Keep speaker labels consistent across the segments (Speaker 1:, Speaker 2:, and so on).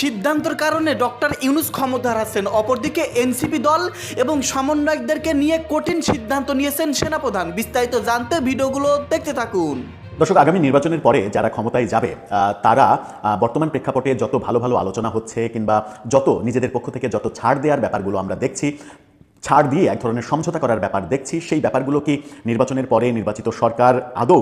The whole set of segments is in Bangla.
Speaker 1: সিদ্ধান্তের কারণে ডক্টর ইউনুস ক্ষমতার হারাচ্ছেন অপরদিকে এনসিপি দল এবং সমন্বয়কদেরকে নিয়ে কঠিন সিদ্ধান্ত নিয়েছেন সেনাপ্রধান। বিস্তারিত জানতে ভিডিওগুলো দেখতে থাকুন।
Speaker 2: দর্শক, আগামী নির্বাচনের পরে যারা ক্ষমতায় যাবে তারা বর্তমান প্রেক্ষাপটে যত ভালো ভালো আলোচনা হচ্ছে কিংবা যত নিজেদের পক্ষ থেকে যত ছাড় দেওয়ার ব্যাপারগুলো আমরা দেখছি ছাড় দিয়ে এক ধরনের সমঝোতা করার ব্যাপার দেখছি। সেই ব্যাপারগুলো কি নির্বাচনের পরে নির্বাচিত সরকার আদৌ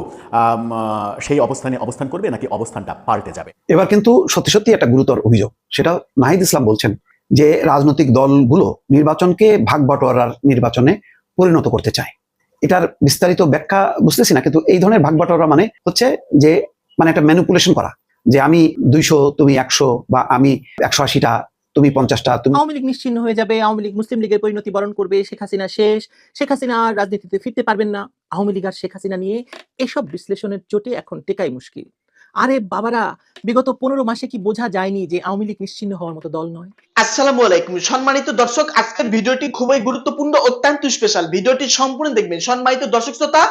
Speaker 2: সেই অবস্থানে অবস্থান করবে নাকি অবস্থানটা পাল্টে যাবে?
Speaker 3: এবার কিন্তু সত্যি সত্যি একটা গুরুতর অভিযোগ। সেটা নাহিদ ইসলাম বলছেন যে রাজনৈতিক দলগুলো নির্বাচনকে ভাগ বাটোয়ারার নির্বাচনে পরিণত করতে চায়। এটার বিস্তারিত ব্যাখ্যা বুঝতেছি না, কিন্তু এই ধরনের ভাগ বাটোয়ারা মানে হচ্ছে যে মানে একটা ম্যানিপুলেশন করা। যে আমি দুইশো, তুমি একশো বা আমি একশো আশিটা তুমি পঞ্চাশটা, তুমি
Speaker 4: আওয়ামী লীগ নিশ্চিন্ন হয়ে যাবে, আওয়ামী লীগ মুসলিম লীগের পরিণতি বরণ করবে, শেখ হাসিনা শেষ। শেখ হাসিনা রাজনীতিতে ফিরতে পারবেন না। আওয়ামী লীগ আর শেখ হাসিনা নিয়ে এসব বিশ্লেষণের চোটে এখন টেকাই মুশকিল। আরে বাবারা, বিগত পনেরো মাসে কি বোঝা যায়নি যে আওয়ামী লীগ নিশ্চিহ্ন হওয়ার মতো দল নয়?
Speaker 5: আসসালামু আলাইকুম। সম্মানিত দর্শক, আজকের ভিডিওটি খুবই গুরুত্বপূর্ণ, অত্যন্ত স্পেশাল ভিডিওটি সম্পূর্ণ দেখবেন। সম্মানিত দর্শক শ্রোতা,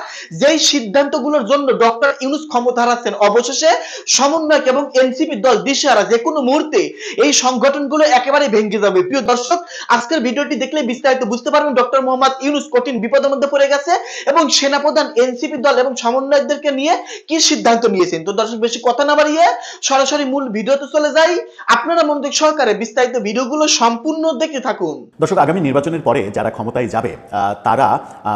Speaker 5: যেই সিদ্ধান্তগুলোর জন্য ডক্টর ইউনুস ক্ষমতা হারাচ্ছেন অবশেষে সমন্বয়ক এবং এনসিপি দল, দিশেহারা, যে কোনো মুহূর্তে এই সংগঠনগুলো একেবারে ভেঙে যাবে। প্রিয় দর্শক, আজকের ভিডিওটি দেখলে বিস্তারিত বুঝতে পারবেন ডক্টর মোহাম্মদ ইউনুস কঠিন বিপদের মধ্যে পড়ে গেছে এবং সেনাপ্রধান, এনসিপি দল এবং সমন্বয়কদেরকে নিয়ে কি সিদ্ধান্ত নিয়েছেন? তো দর্শক বেশি কথা না বাড়িয়ে সরাসরি মূল ভিডিওতে চলে যাই। আপনারা মন্দির সরকারের বিস্তারিত ভিডিওগুলো সম্পূর্ণ দেখতে থাকুন।
Speaker 2: দর্শক, আগামী নির্বাচনের পরে যারা ক্ষমতায় যাবে তারা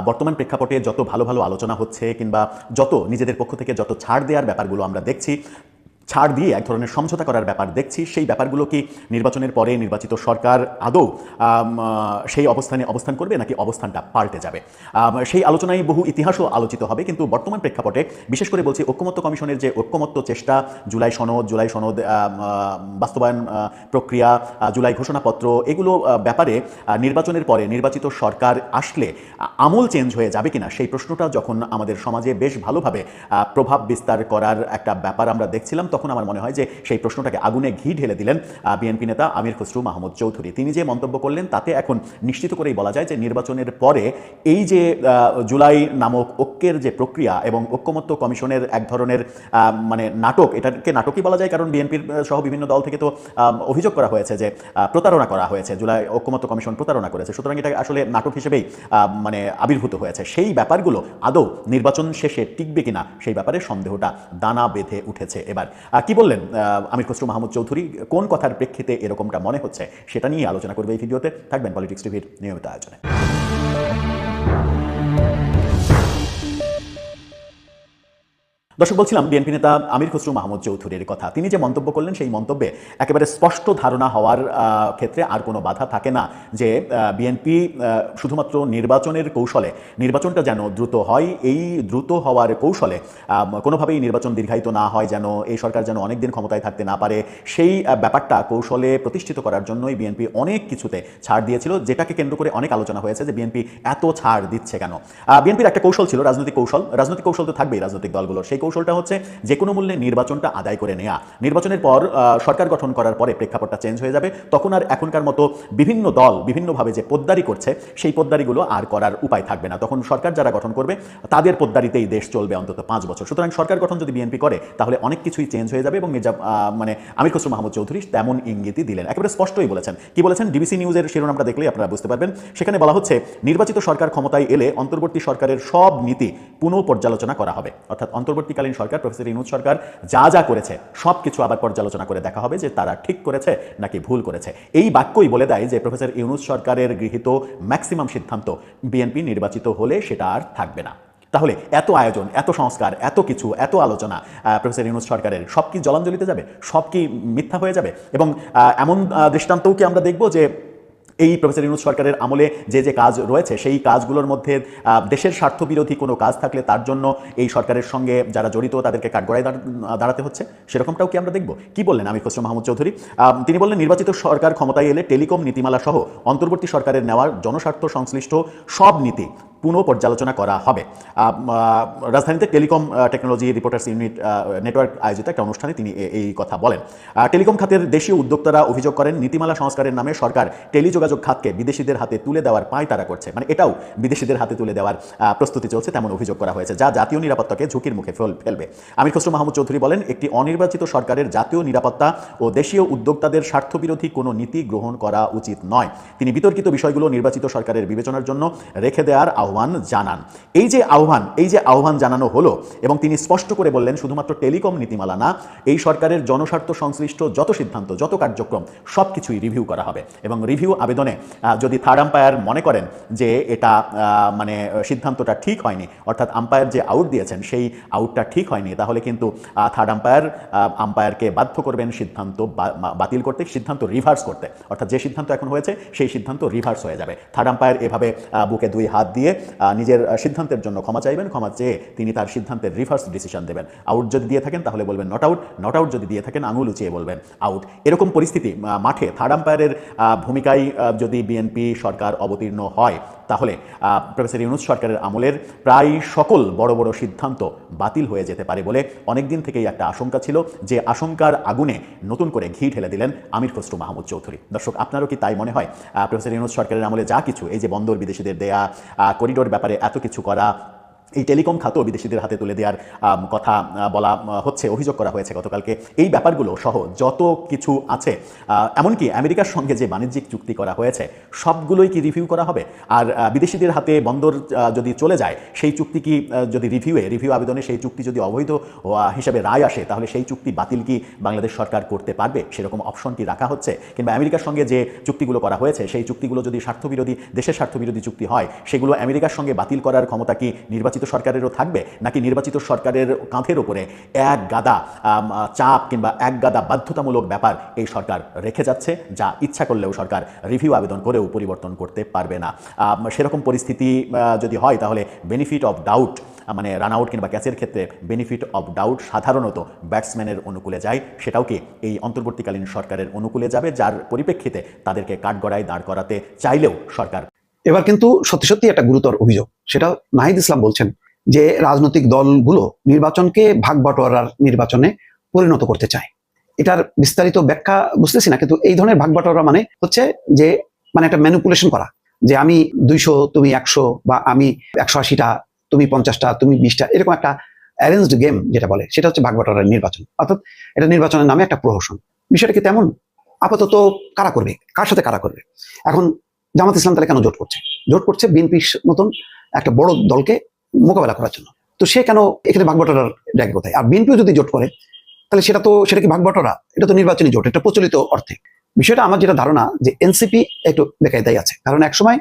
Speaker 2: বর্তমান প্রেক্ষাপটে যত ভালো ভালো আলোচনা হচ্ছে কিংবা যত নিজেদের পক্ষ থেকে যত ছাড় দেওয়ার ব্যাপারগুলো আমরা দেখছি ছাড় দিয়ে এক ধরনের সমঝোতা করার ব্যাপার দেখছি। সেই ব্যাপারগুলো কি নির্বাচনের পরে নির্বাচিত সরকার আদৌ সেই অবস্থানে অবস্থান করবে নাকি অবস্থানটা পাল্টে যাবে? সেই আলোচনায় বহু ইতিহাসও আলোচিত হবে, কিন্তু বর্তমান প্রেক্ষাপটে বিশেষ করে বলছি ঐক্যমত্য কমিশনের যে ঐক্যমত্য চেষ্টা, জুলাই সনদ জুলাই সনদ বাস্তবায়ন প্রক্রিয়া জুলাই ঘোষণাপত্র, এগুলো ব্যাপারে নির্বাচনের পরে নির্বাচিত সরকার আসলে আমল চেঞ্জ হয়ে যাবে কিনা, সেই প্রশ্নটা যখন আমাদের সমাজে বেশ ভালোভাবে প্রভাব বিস্তার করার একটা ব্যাপার আমরা দেখছিলাম তখন আমার মনে হয় যে সেই প্রশ্নটাকে আগুনে ঘি ঢেলে দিলেন বিএনপি নেতা আমির খসরু মাহমুদ চৌধুরী। তিনি যে মন্তব্য করলেন তাতে এখন নিশ্চিত করেই বলা যায় যে নির্বাচনের পরে এই যে জুলাই নামক ঐক্যের যে প্রক্রিয়া এবং ঐক্যমত্য কমিশনের এক ধরনের মানে নাটক, এটাকে নাটকই বলা যায় কারণ বিএনপির সহ বিভিন্ন দল থেকে তো অভিযোগ করা হয়েছে যে প্রতারণা করা হয়েছে, জুলাই ঐক্যমত্য কমিশন প্রতারণা করেছে। সুতরাং এটা আসলে নাটক হিসেবেই মানে আবির্ভূত হয়েছে। সেই ব্যাপারগুলো আদৌ নির্বাচন শেষে টিকবে কিনা সেই ব্যাপারে সন্দেহটা দানা বেঁধে উঠেছে এবার। কি বললেন আমি আমির খসরু মাহমুদ চৌধুরী? কোন কথার প্রেক্ষিতে এরকমটা মনে হচ্ছে? সেটা নিয়ে আলোচনা করবে এই ভিডিওতে। থাকবেন পলিটিক্স টিভির নিয়মিত আয়োজনে। দর্শক, বলছিলাম, বিএনপি নেতা আমির খসরু মাহমুদ চৌধুরীর কথা। তিনি যে মন্তব্য করলেন, সেই মন্তব্যে একেবারে স্পষ্ট ধারণা হওয়ার ক্ষেত্রে আর কোনো বাধা থাকে না যে বিএনপি শুধুমাত্র নির্বাচনের কৌশলে, নির্বাচনটা যেন দ্রুত হয়, এই দ্রুত হওয়ার কৌশলে কোনোভাবেই নির্বাচন দীর্ঘায়িত না হয়, যেন এই সরকার যেন অনেকদিন ক্ষমতায় থাকতে না পারে, সেই ব্যাপারটা কৌশলে প্রতিষ্ঠিত করার জন্যই বিএনপি অনেক কিছুতে ছাড় দিয়েছিল, যেটাকে কেন্দ্র করে অনেক আলোচনা হয়েছে যে, বিএনপি এত ছাড় দিচ্ছে কেন? বিএনপির একটা কৌশল ছিল রাজনৈতিক কৌশল। রাজনৈতিক কৌশল তো থাকবেই রাজনৈতিক দলগুলোর। সেই কৌশলটা হচ্ছে যে কোনো মূল্যে নির্বাচনটা আদায় করে নেওয়া নির্বাচনের পর সরকার গঠন করার পরে প্রেক্ষাপটটা চেঞ্জ হয়ে যাবে। তখন আর এখনকার মতো বিভিন্ন দল বিভিন্নভাবে যে পোদ্দারি করছে, সেই পোদ্দারিগুলো আর করার উপায় থাকবে না। তখন সরকার যারা গঠন করবে, তাদের পোদ্দারিতেই দেশ চলবে অন্তত পাঁচ বছর। সুতরাং সরকার গঠন যদি বিএনপি করে, তাহলে অনেক কিছুই চেঞ্জ হয়ে যাবে এবং মির্জা মানে আমির খসরু মাহমুদ চৌধুরী তেমন ইঙ্গিতই দিলেন। একেবারে স্পষ্টই বলেছেন। কি বলেছেন? ডিবিসি নিউজের শিরোনামটা দেখলেই আপনারা বুঝতে পারবেন। সেখানে বলা হচ্ছে, নির্বাচিত সরকার ক্ষমতায় এলে অন্তর্বর্তী সরকারের সব নীতি পুনঃ পর্যালোচনা করা হবে। অর্থাৎ অন্তর্বর্তীকালীন সরকার, প্রফেসর ইনুজ সরকার যা যা করেছে সব কিছু আবার পর্যালোচনা করে দেখা হবে যে তারা ঠিক করেছে নাকি ভুল করেছে। এই বাক্যই বলে দেয় যে প্রফেসর ইউনুস সরকারের গৃহীত ম্যাক্সিমাম সিদ্ধান্ত বিএনপি নির্বাচিত হলে সেটা আর থাকবে না। তাহলে এত আয়োজন, এত সংস্কার, এত কিছু, এত আলোচনা প্রফেসর ইউনুস সরকারের সব কি জলাঞ্জলিতে যাবে? সব কি মিথ্যা হয়ে যাবে? এবং এমন দৃষ্টান্তও কি আমরা দেখব যে এই প্রফেসর ইউনুস সরকারের আমলে যে যে কাজ রয়েছে, সেই কাজগুলোর মধ্যে দেশের স্বার্থবিরোধী কোনো কাজ থাকলে তার জন্য এই সরকারের সঙ্গে যারা জড়িত তাদেরকে কাঠগড়ায় দাঁড়- দাঁড়াতে হচ্ছে। সেরকমটাও কি আমরা দেখব? কি বললেন আমি খসরু মাহমুদ চৌধুরী? তিনি বললেন, নির্বাচিত সরকার ক্ষমতায় এলে টেলিকম নীতিমালা সহ অন্তর্বর্তী সরকারের নেওয়ার জনস্বার্থ সংশ্লিষ্ট সব নীতি পুনঃ পর্যালোচনা করা হবে। রাজধানীতে telecom technology reporters unit network আয়োজিত একটা অনুষ্ঠানে তিনি এই কথা বলেন। টেলিকম খাতের দেশীয় উদ্যোক্তারা অভিযোগ করেন, নীতিমালা সংস্কারের নামে সরকার টেলিযোগাযোগ খাতকে বিদেশিদের হাতে তুলে দেওয়ার পায় তারা করছে। মানে এটাও বিদেশিদের হাতে তুলে দেওয়ার প্রস্তুতি চলছে, তেমন অভিযোগ করা হয়েছে, যা জাতীয় নিরাপত্তাকে ঝুঁকির মুখে ফেল- ফেলবে। আমির খসরু মাহমুদ চৌধুরী বলেন, একটি অনির্বাচিত সরকারের জাতীয় নিরাপত্তা ও দেশীয় উদ্যোক্তাদের স্বার্থবিরোধী কোনো নীতি গ্রহণ করা উচিত নয়। তিনি বিতর্কিত বিষয়গুলো নির্বাচিত সরকারের বিবেচনার জন্য রেখে দেওয়ার আহ্বান জানান। এই যে আহ্বান, এই যে আহ্বান জানানো হলো এবং তিনি স্পষ্ট করে বললেন, শুধুমাত্র টেলিকম নীতিমালা না, এই সরকারের জনস্বার্থ সংশ্লিষ্ট যত সিদ্ধান্ত, যত কার্যক্রম সব কিছুই রিভিউ করা হবে। এবং রিভিউ আবেদনে যদি থার্ড আম্পায়ার মনে করেন যে এটা মানে সিদ্ধান্তটা ঠিক হয়নি, অর্থাৎ আম্পায়ার যে আউট দিয়েছেন, সেই আউটটা ঠিক হয়নি, তাহলে কিন্তু থার্ড আম্পায়ার আম্পায়ারকে বাধ্য করবেন সিদ্ধান্ত বাতিল করতে, সিদ্ধান্ত রিভার্স করতে। অর্থাৎ যে সিদ্ধান্ত এখন হয়েছে, সেই সিদ্ধান্ত রিভার্স হয়ে যাবে। থার্ড আম্পায়ার এভাবে বুকে দুই হাত দিয়ে নিজের সিদ্ধান্তের জন্য ক্ষমা চাইবেন, ক্ষমা চেয়ে তিনি তার সিদ্ধান্তের রিভার্স ডিসিশন দেবেন। আউট যদি দিয়ে থাকেন, তাহলে বলবেন নট আউট নট আউট যদি দিয়ে থাকেন, আঙুল উচিয়ে বলবেন আউট এরকম পরিস্থিতি মাঠে থার্ড আম্পায়ারের ভূমিকায় যদি বিএনপি সরকার অবতীর্ণ হয় তাহলে প্রফেসর ইউনুস সরকারের আমলের প্রায় সকল বড় বড় সিদ্ধান্ত বাতিল হয়ে যেতে পারে বলে অনেকদিন থেকেই একটা আশঙ্কা ছিল, যে আশঙ্কার আগুনে নতুন করে ঘি ঠেলে দিলেন আমির খসরু মাহমুদ চৌধুরী। দর্শক, আপনারও কি তাই মনে হয় প্রফেসর ইউনুস সরকারের আমলে যা কিছু, এই যে বন্দর বিদেশিদের দেয়া করিডোর ব্যাপারে এত কিছু করা এই টেলিকম খাতও বিদেশিদের হাতে তুলে দেওয়ার কথা বলা হচ্ছে, অভিযোগ করা হয়েছে গতকালকে। এই ব্যাপারগুলো সহ যত কিছু আছে এমনকি আমেরিকার সঙ্গে যে বাণিজ্যিক চুক্তি করা হয়েছে, সবগুলোই কি রিভিউ করা হবে? আর বিদেশিদের হাতে বন্দর যদি চলে যায়, সেই চুক্তি কি যদি রিভিউয়ে রিভিউ আবেদনে সেই চুক্তি যদি অবৈধ হিসাবে রায় আসে, তাহলে সেই চুক্তি বাতিল কি বাংলাদেশ সরকার করতে পারবে? সেরকম অপশন কি রাখা হচ্ছে? কিংবা আমেরিকার সঙ্গে যে চুক্তিগুলো করা হয়েছে, সেই চুক্তিগুলো যদি স্বার্থবিরোধী, দেশের স্বার্থবিরোধী চুক্তি হয়, সেগুলো আমেরিকার সঙ্গে বাতিল করার ক্ষমতা কি নির্বাচিত সরকারেরও থাকবে নাকি নির্বাচিত সরকারের কাঁধের উপরে এক গাদা চাপ কিংবা এক গাদা বাধ্যতামূলক ব্যাপার এই সরকার রেখে যাচ্ছে, যা ইচ্ছা করলেও সরকার রিভিউ আবেদন করেও পরিবর্তন করতে পারবে না। সেরকম পরিস্থিতি যদি হয় তাহলে বেনিফিট অফ ডাউট মানে রান আউট কিংবা ক্যাচের ক্ষেত্রে বেনিফিট অফ ডাউট সাধারণত ব্যাটসম্যানের অনুকূলে যায়, সেটাও কি এই অন্তর্বর্তীকালীন সরকারের অনুকূলে যাবে, যার পরিপ্রেক্ষিতে তাদেরকে কাঠগড়ায় দাঁড় করাতে চাইলেও সরকার
Speaker 3: এবার কিন্তু সত্যি সত্যি একটা গুরুতর অভিযোগ। সেটা নাহিদ ইসলাম বলছেন যে রাজনৈতিক দলগুলো নির্বাচনকে ভাগ বাটোয়ারার নির্বাচনে পরিণত করতে চায়। এটার বিস্তারিত ব্যাখ্যা বুঝতেছি না, কিন্তু এই ধরনের ভাগ বাটোয়ারা মানে হচ্ছে যে মানে একটা ম্যানিপুলেশন করা। যে আমি দুইশো, তুমি একশো বা আমি একশো আশিটা, তুমি পঞ্চাশটা, তুমি বিশটা, এরকম একটা অ্যারেঞ্জড গেম যেটা বলে, সেটা হচ্ছে ভাগ বাটোয়ারার নির্বাচন। অর্থাৎ এটা নির্বাচনের নামে একটা প্রহসন। বিষয়টা কি তেমন? আপাতত কারা করবে? কার সাথে কারা করবে? এখন জামাত ইসলাম তাহলে কেন জোট করছে? জোট করছে বিএনপির মতন একটা বড় দলকে মোকাবেলা করার জন্য। তো সে কেন এখানে ভাগবটরার জায়গা কোথায়? আর বিএনপিও যদি জোট করে, তাহলে সেটা তো, সেটা কি ভাগবটরা এটা তো নির্বাচনী জোট, এটা প্রচলিত অর্থে বিষয়টা আমার যেটা ধারণা যে এনসিপি একটু বেকায়দায় আছে। কারণ একসময়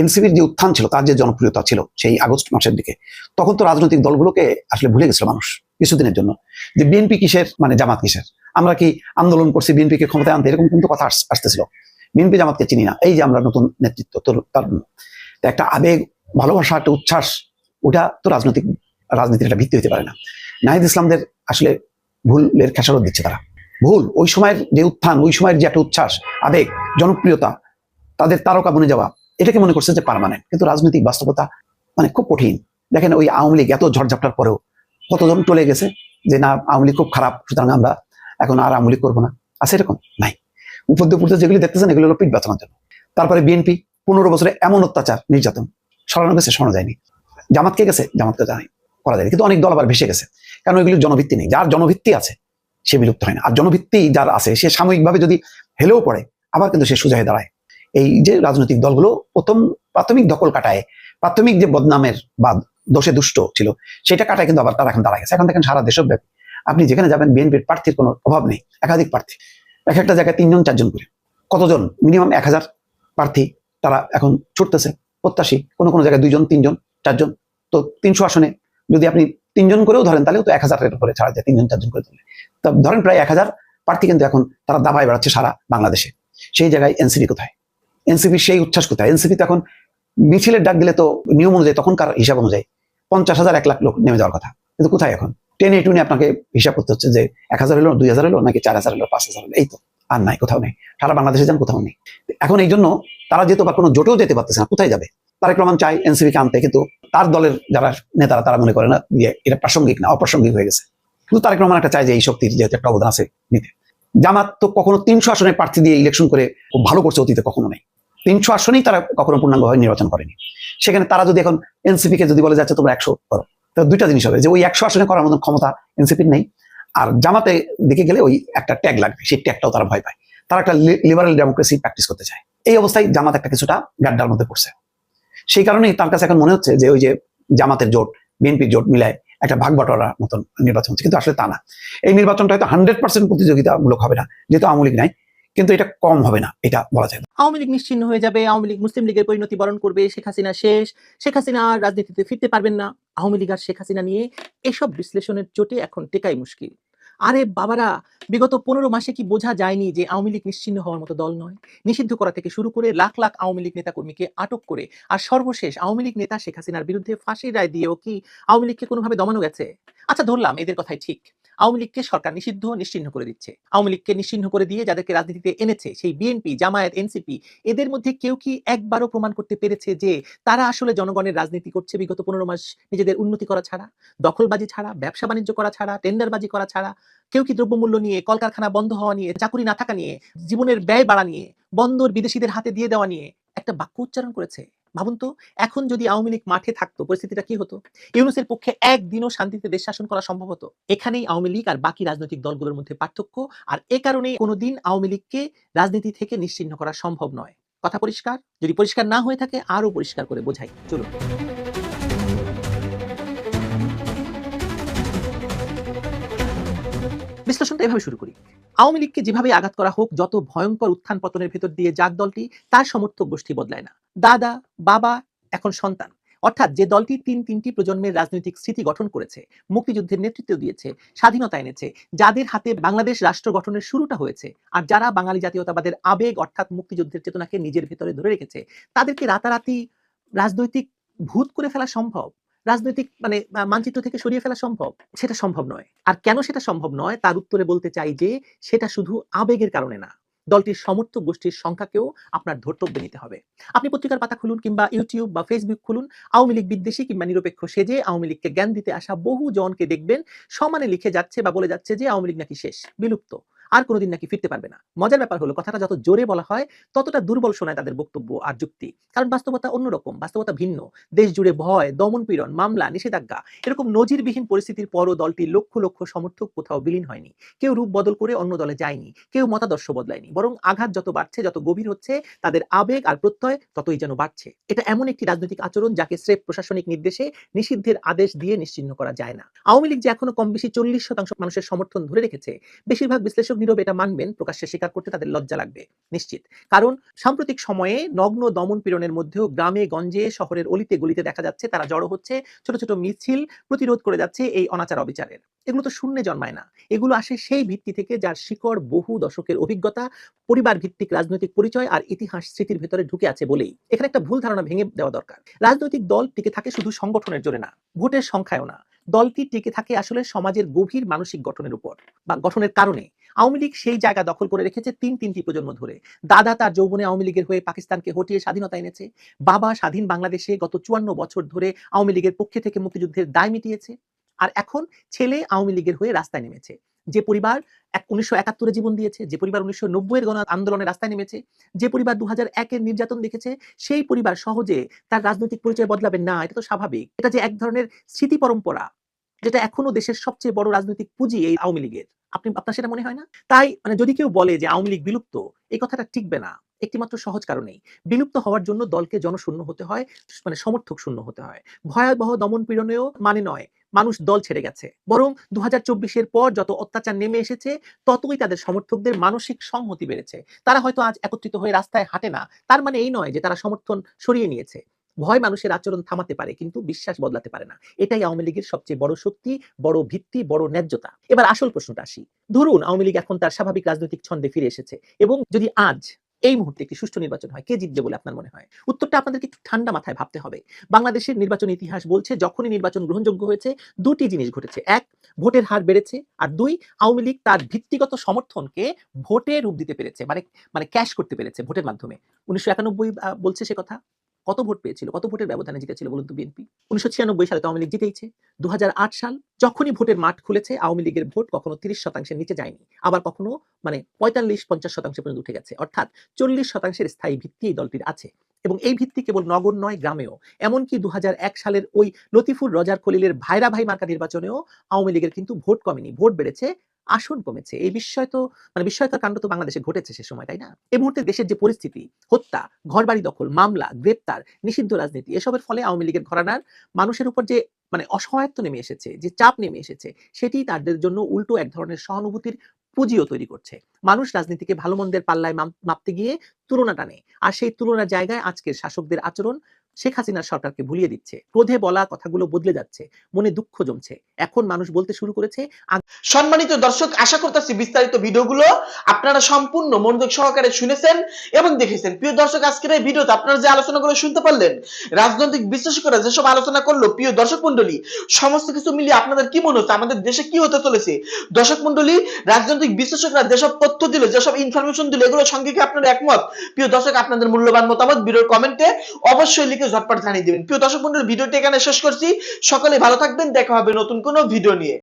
Speaker 3: এনসিপির যে উত্থান ছিল, তার যে জনপ্রিয়তা ছিল সেই আগস্ট মাসের দিকে, তখন তো রাজনৈতিক দলগুলোকে আসলে ভুলে গেছিল মানুষ কিছুদিনের জন্য। যে বিএনপি কিসের? মানে জামাত কিসের? আমরা কি আন্দোলন করছি, বিএনপিকে ক্ষমতায় আনতে? এরকম কিন্তু কথা আসতেছিল। বিএনপি জামাতকে চিনি না। এই যে আমরা নতুন নেতৃত্ব তরুণ তারুণ্য। তো একটা আবেগ, ভালোবাসা, একটা উচ্ছ্বাস, ওটা তো রাজনৈতিক, রাজনীতির একটা ভিত্তি হতে পারে না। নাহিদ ইসলামদের আসলে ভুলের খেসারত দিচ্ছে তারা। ভুল, ওই সময়ের যে উত্থান, ওই সময়ের যে একটা উচ্ছ্বাস, আবেগ, জনপ্রিয়তা, তাদের তারকা বনে যাওয়া, এটাকে মনে করছে যে পারমানেন্ট। কিন্তু রাজনৈতিক বাস্তবতা মানে খুব কঠিন। দেখেন ওই আওয়ামী লীগ এত ঝড়ঝাপটার পরেও কতজন চলে গেছে যে না, আওয়ামী খুব খারাপ, সুতরাং আমরা এখন আর আওয়ামী করব না। আছে এরকম? নাই। উপদ্য উপদ্য যেগুলি দেখতেছেন, এগুলো হলো পিঠ বাঁচানোর জন্য। তারপরে বিএনপি পনেরো বছরে এমন অত্যাচার, নির্যাতন, সরানো গেছে শোনা যায়নি। জামাতকে গেছে? জামাতকে জানাই, করা যায়নি। কিন্তু অনেক দল আবার ভেসে গেছে। কারণ এগুলির জনভিত্তি নেই? যার জনভিত্তি আছে, সে বিলুপ্ত হয় না। আর জনভিত্তি যার আছে, সে সাময়িকভাবে যদি হেলেও পড়ে, আবার কিন্তু সে সোজা হয়ে দাঁড়ায়। এই যে রাজনৈতিক দলগুলো প্রথম প্রাথমিক দখল কাটায়, প্রাথমিক যে বদনামের বা দোষে দুষ্ট ছিল, সেটা কাটায় কিন্তু আবার তারা এখন দাঁড়ায় গেছে। এখন দেখেন সারা দেশব্যাপী। আপনি যেখানে যাবেন বিএনপির প্রার্থীর কোনো অভাব নেই, একাধিক প্রার্থী। এক একটা জায়গায় তিনজন, চারজন করে। কতজন? মিনিমাম এক হাজার প্রার্থী তারা এখন ছুটতেছে, প্রত্যাশী। কোনো কোনো জায়গায় দুইজন, তিনজন, চারজন। তো তিনশো আসনে যদি আপনি তিনজন করেও ধরেন, তাহলেও তো এক হাজারের উপরে ছাড়া যায়, তিনজন, চারজন করে ধরলে। তা ধরেন প্রায় এক হাজার প্রার্থী কিন্তু এখন তারা দাবায় বেড়াচ্ছে সারা বাংলাদেশে। সেই জায়গায় এনসিপি কোথায়? এনসিপি সেই উচ্ছ্বাস কোথায়? এনসিপি তো এখন মিছিলের ডাক দিলে তো নিয়ম অনুযায়ী, তখনকার হিসাব অনুযায়ী পঞ্চাশ হাজার এক লাখ লোক নেমে যাওয়ার কথা। কিন্তু কোথায় এখন? টেনে টুনে আপনাকে হিসাব করতে হচ্ছে যে এক হাজার হলো, দুই হাজার হলো, নাকি চার হাজার হলো, পাঁচ হাজার হলো, এই তো। আর নাই, কোথাও নেই। সারা বাংলাদেশে যান, কোথাও নেই। এখন এই জন্য তারা যেহেতু বা কোনো জোটেও যেতে পারতেছে না, কোথায় যাবে? তারেক রহমান চায় এনসিপিকে আনতে, কিন্তু তার দলের যারা নেতারা, তারা মনে করে না যে এটা প্রাসঙ্গিক না, অপ্রাসঙ্গিক হয়ে গেছে। কিন্তু তারেক রহমান একটা চায় যে এই শক্তির যেহেতু একটা অবদান আছে নিতে। জামাত তো কখনো তিনশো আসনের প্রার্থী দিয়ে ইলেকশন করে খুব ভালো করছে, অতীতে কখনো নেই। তিনশো আসনেই তারা কখনো পূর্ণাঙ্গভাবে নির্বাচন করেনি। সেখানে তারা যদি এখন এনসিপি কে যদি বলে যাচ্ছে, তোমরা একশো করো। তো দুইটা জিনিস হবে, যে ওই একশো আসনে করার মতন ক্ষমতা এনসিপির নেই, আর জামাতে দিকে গেলে ওই একটা ট্যাগ লাগবে, সেই ট্যাগটাও তারা ভয় পায়। তারা একটা লিবারেল ডেমোক্রেসি প্র্যাকটিস করতে চায়। এই অবস্থায় জামাত একটা কিছুটা গাড্ডার মধ্যে পড়ছে। সেই কারণেই তার কাছে এখন মনে হচ্ছে যে ওই যে জামাতের জোট, বিএনপির জোট মিলায় একটা ভাগ বাটোয়ারা মতন নির্বাচন হচ্ছে, কিন্তু আসলে তা না। এই নির্বাচনটা হয়তো হান্ড্রেড পার্সেন্ট প্রতিযোগিতামূলক হবে না, যেহেতু আওয়ামী লীগ নাই, কিন্তু এটা কম হবে না, এটা বলা যায়।
Speaker 4: আওয়ামী লীগ নিশ্চিহ্ন হয়ে যাবে, আওয়ামী লীগ মুসলিম লীগের পরিণতি বরণ করবে, শেখ হাসিনা শেষ, শেখ হাসিনা রাজনীতিতে ফিরতে পারবেন না। আওয়ামী লীগ আর শেখ হাসিনা নিয়ে এসব বিশ্লেষণের চোটে এখন টেকাই মুশকিল। আরে বাবারা, বিগত পনেরো মাসে কি বোঝা যায়নি যে আওয়ামী লীগ নিশ্চিন্ন হওয়ার মতো দল নয়? নিষিদ্ধ করা থেকে শুরু করে লাখ লাখ আওয়ামী লীগ নেতাকর্মীকে আটক করে আর সর্বশেষ আওয়ামী লীগ নেতা শেখ হাসিনার বিরুদ্ধে ফাঁসির রায় দিয়েও কি আওয়ামী লীগকে কোনোভাবে দমানো গেছে? আচ্ছা ধরলাম, এদের কথাই ঠিক। আওয়ামী লীগকে সরকার নিষিদ্ধ নিশ্চিহ্ন করে দিচ্ছে। আওয়ামী লীগকে নিশ্চিহ্ন করে দিয়ে যাদেরকে রাজনীতিতে এনেছে, সেই বিএনপি, জামায়াত, এনসিপি, এদের মধ্যে কেউ কি একবারও প্রমাণ করতে পেরেছে যে তারা আসলে জনগণের রাজনীতি করছে বিগত পনেরো মাস নিজেদের উন্নতি করা ছাড়া, দখলবাজি ছাড়া, ব্যবসা বাণিজ্য করা ছাড়া, টেন্ডারবাজি করা ছাড়া, কেউ কি দ্রব্যমূল্য নিয়ে, কলকারখানা বন্ধ হওয়া নিয়ে, চাকুরি না থাকা নিয়ে, জীবনের ব্যয় বাড়া নিয়ে, বন্দর বিদেশিদের হাতে দিয়ে দেওয়া নিয়ে একটা বাক্য উচ্চারণ করেছে? ভাবুন তো, এখন যদি আওয়ামী লীগ মাঠে থাকতো, পরিস্থিতিটা কি হতো? ইউনুসের পক্ষে একদিনও শান্তিতে দেশ শাসন করা সম্ভব হতো। এখানেই আওয়ামী লীগ আর বাকি রাজনৈতিক দলগুলোর মধ্যে পার্থক্য, আর এ কারণেই কোনোদিন আওয়ামী লীগকে রাজনীতি থেকে নিশ্চিহ্ন করা সম্ভব নয়। কথা পরিষ্কার? যদি পরিষ্কার না হয়ে থাকে আরও পরিষ্কার করে বোঝাই। চলুন। বিশ্লেষণটা এভাবে শুরু করি। আওয়ামী লীগকে যেভাবে আঘাত করা হোক, যত ভয়ঙ্কর উত্থান পতনের ভেতর দিয়ে যাক দলটি, তার সমর্থক গোষ্ঠী বদলায় না। দাদা, বাবা, এখন সন্তান। অর্থাৎ যে দলটি তিন তিনটি প্রজন্মের রাজনৈতিক স্মৃতি গঠন করেছে, মুক্তিযুদ্ধের নেতৃত্ব দিয়েছে, স্বাধীনতা এনেছে, যাদের হাতে বাংলাদেশ রাষ্ট্র গঠনের শুরুটা হয়েছে, আর যারা বাঙালি জাতীয়তাবাদের আবেগ, অর্থাৎ মুক্তিযুদ্ধের চেতনাকে নিজের ভেতরে ধরে রেখেছে, তাদেরকে রাতারাতি রাজনৈতিক ভূত করে ফেলা সম্ভব। রাজনৈতিক মানে মানচিত্র থেকে সরিয়ে ফেলা সম্ভব? সেটা সম্ভব নয়। আর কেন সেটা সম্ভব নয়? তার উত্তরে বলতে চাই যে, সেটা শুধু আবেগের কারণে না। দলটির সমর্থক গোষ্ঠীর সংখ্যাকেও আপনার ধর্তব্যে নিতে হবে। আপনি পত্রিকার পাতা খুলুন কিংবা ইউটিউব বা ফেসবুক খুলুন, আওয়ামী লীগ বিদ্বেষী কিংবা নিরপেক্ষ সেজে আওয়ামী লীগকে জ্ঞান দিতে আসা বহু জনকে দেখবেন সমানে লিখে যাচ্ছে বা বলে যাচ্ছে যে, আওয়ামী লীগ নাকি শেষ। বিলুপ্ত। আর কোনোদিন নাকি ফিরতে পারবে না। মজার ব্যাপার হলো, কথাটা যত জোরে বলা হয়, ততটা দুর্বল শোনায় তাদের বক্তব্য আর যুক্তি। কারণ বাস্তবতা অন্যরকম, বাস্তবতা ভিন্ন। দেশ জুড়ে ভয়, দমন পীড়ন, মামলা, নিষেধাজ্ঞা, এরকম নজিরবিহীন পরিস্থিতির পরও দলটি লক্ষ লক্ষ সমর্থক কোথাও বিলীন হয়নি। কেউ রূপ বদল করে অন্য দলে যায়নি, কেউ মতাদর্শ বদলায়নি, বরং আঘাত যত বাড়ছে, যত গভীর হচ্ছে, তাদের আবেগ আর প্রত্যয় ততই যেন বাড়ছে। এটা এমন একটি রাজনৈতিক আচরণ যাকে স্রেফ প্রশাসনিক নির্দেশে নিষিদ্ধের আদেশ দিয়ে নিশ্চিহ্ন করা যায় না। আওয়ামী লীগ যে এখনও কম বেশি চল্লিশ শতাংশ মানুষের সমর্থন ধরে রেখেছে, বেশিরভাগ বিশ্লেষক নীরব এটা মানবেন, প্রকাশ্যে স্বীকার করতে তাদের লজ্জা লাগবে, নিশ্চিত। কারণ সাম্প্রতিক সময়ে নগ্ন দমন পীড়নের মধ্যেও গ্রামে, গঞ্জে, শহরের অলিতে, গলিতে দেখা যাচ্ছে তারা জড়ো হচ্ছে, ছোট ছোট মিছিল প্রতিরোধ করে যাচ্ছে এই অনাচার অবিচারের। এগুলো তো শূন্যে জন্মায় না। এগুলো আসে সেই ভিত্তি থেকে যার শিকড় বহু দশকের অভিজ্ঞতা পরিবার ভিত্তিক রাজনৈতিক পরিচয় আর ইতিহাস স্মৃতির ভেতরে ঢুকে আছে বলেই। এখানে একটা ভুল ধারণা ভেঙে দেওয়া দরকার। রাজনৈতিক দল টিকে থাকে শুধু সংগঠনের জোরে না, ভোটের সংখ্যায়ও না। দলটি টিকে থাকে আসলে সমাজের গভীর মানসিক গঠনের উপর বা গঠনের কারণে। আওয়ামী লীগ সেই জায়গা দখল করে রেখেছে তিন তিনটি প্রজন্ম ধরে। দাদা তার যৌবনে আওয়ামী লীগের হয়ে পাকিস্তানকে হটিয়ে স্বাধীনতা এনেছে। বাবা স্বাধীন বাংলাদেশে গত চুয়ান্ন বছর ধরে আওয়ামী লীগের পক্ষে থেকে মুক্তিযুদ্ধের দায় মিটিয়েছে। আর এখন ছেলে আওয়ামী লীগের হয়ে রাস্তায় নেমেছে। যে পরিবার উনিশশো একাত্তরে জীবন দিয়েছে, যে পরিবার উনিশশো নব্বইয়ের গণ আন্দোলনে রাস্তায় নেমেছে, যে পরিবার দু হাজার একের নির্যাতন দেখেছে, সেই পরিবার সহজে তার রাজনৈতিক পরিচয় বদলাবে না, এটা তো স্বাভাবিক। এটা যে এক ধরনের স্মৃতি পরম্পরা, যেটা এখনও দেশের সবচেয়ে বড় রাজনৈতিক পুঁজি এই আওয়ামী লীগের। আপনি, আপনার সেটা মনে হয় না? তাই মানে যদি কেউ বলে যে আওয়ামী লীগ বিলুপ্ত, এই কথাটা টিকবে না। একটিমাত্র সহজ কারণেই। বিলুপ্ত হওয়ার জন্য দলকে জনশূন্য হতে হয় মানে সমর্থক শূন্য হতে হয়। ভয়াবহ দমন পীড়নেও মানে নয়, মানুষ দল ছেড়ে গেছে। বরং দু হাজার পর যত অত্যাচার নেমে এসেছে, ততই তাদের সমর্থকদের মানসিক সংহতি বেড়েছে। তারা হয়তো আজ একত্রিত হয়ে রাস্তায় হাঁটে না, তার মানে এই নয় যে তারা সমর্থন সরিয়ে নিয়েছে। ভয় মানুষের আচরণ থামাতে পারে, কিন্তু বিশ্বাস বদলাতে পারে না। এটাই আওয়ামী লীগের সবচেয়ে বড় শক্তি, বড় ভিত্তি, বড় ন্যায্যতা। এবার আসল প্রশ্নটা আসি। ধরুন আওয়ামী লীগ এখন তার স্বাভাবিক রাজনৈতিক ছন্দে ফিরে এসেছে, এবং যদি আজ এই মুহূর্তে একটি সুষ্ঠু নির্বাচন হয়। কে জিতবে বলে আপনার মনে হয়? উত্তরটা আপনাদেরকে একটু ঠান্ডা মাথায় ভাবতে হবে। বাংলাদেশের নির্বাচন ইতিহাস বলছে, যখনই নির্বাচন গ্রহণযোগ্য হয়েছে, দুটি জিনিস ঘটেছে। এক, ভোটের হার বেড়েছে। আর দুই, আওয়ামী লীগ তার ভিত্তিগত সমর্থনকে ভোটে রূপ দিতে পেরেছে মানে মানে ক্যাশ করতে পেরেছে ভোটের মাধ্যমে। উনিশশো একানব্বই বলছে সে কথা? কত ভোট পেয়েছিল, কত ভোটের ব্যবধানে জিতেছিল বলুন তো বিএনপি? উনিশশো ছিয়ানব্বই সালে তো আওয়ামী লীগ জিতেইছে। দু সাল যখনই ভোটের মাঠ খুলেছে, আওয়ামী লীগের ভোট কখনো তিরিশ শতাংশের নিচে যায়নি। আবার কখনো মানে পঁয়তাল্লিশ পঞ্চাশ শতাংশ পর্যন্ত উঠে গেছে। অর্থাৎ চল্লিশ শতাংশের স্থায়ী ভিত্তি এই দলটির আছে। এবং এই ভিত্তি কেবল নগর নয়, গ্রামেও। এমনকি দু হাজার এক সালের ওই লতিফুর রজার খলিলের ভাইরা ভাই মার্কা নির্বাচনেও আওয়ামী লীগের কিন্তু ভোট কমেনি। ভোট বেড়েছে আসন কমেছে। এই বিষয় তো মানে বিস্ময়কর কাণ্ড তো বাংলাদেশে ঘটেছে সে সময়, তাই না? এই মুহূর্তে দেশের যে পরিস্থিতি, হত্যা, ঘরবাড়ি দখল, মামলা, গ্রেপ্তার, নিষিদ্ধ রাজনীতি, এসবের ফলে আওয়ামী লীগের ঘরানার মানুষের উপর যে মানে অসহায়ত্ব নেমে এসেছে, যে চাপ নেমে এসেছে, সেটি তাদের জন্য উল্টো এক ধরনের সহানুভূতির পুঁজিও তৈরি করছে। মানুষ রাজনীতিকে ভালো মন্দের পাল্লায় মাপ- মাপতে গিয়ে তুলনা টানে। আর সেই তুলনার জায়গায় আজকের শাসকদের আচরণ শেখ হাসিনার সরকারকে ভুলিয়ে দিচ্ছে। ক্রোধে বলা কথাগুলো বদলে যাচ্ছে, মনে দুঃখ জমছে। এখন মানুষ বলতে শুরু করেছে
Speaker 5: সম্মানিত দর্শক, আশা করতেছি বিস্তারিত ভিডিওগুলো আপনারা সম্পূর্ণ মনোযোগ সহকারে শুনেছেন এবং দেখেছেন। প্রিয় দর্শক, আজকের এই ভিডিওতে আপনারা যে আলোচনাগুলো শুনতে পারলেন, রাজনৈতিক বিশ্লেষকরা যেসব আলোচনা করল, প্রিয় দর্শক মন্ডলী সমস্ত কিছু মিলিয়ে আপনাদের কি মনে হচ্ছে? আমাদের দেশে কি হতে চলেছে? দর্শক মন্ডলী রাজনৈতিক বিশ্লেষকরা যেসব তথ্য দিল, যেসব ইনফরমেশন দিল, এগুলোর সঙ্গে কি আপনারা একমত? প্রিয় দর্শক, আপনাদের মূল্যবান মতামত ভিডিওর কমেন্টে অবশ্যই লিখে ঝটপট জানিয়ে দিবেন। প্রিয় দর্শক মন্ডলী, ভিডিওটি এখানে শেষ করছি। সকলে ভালো থাকবেন, দেখা হবে নতুন কোনো ভিডিও নিয়ে।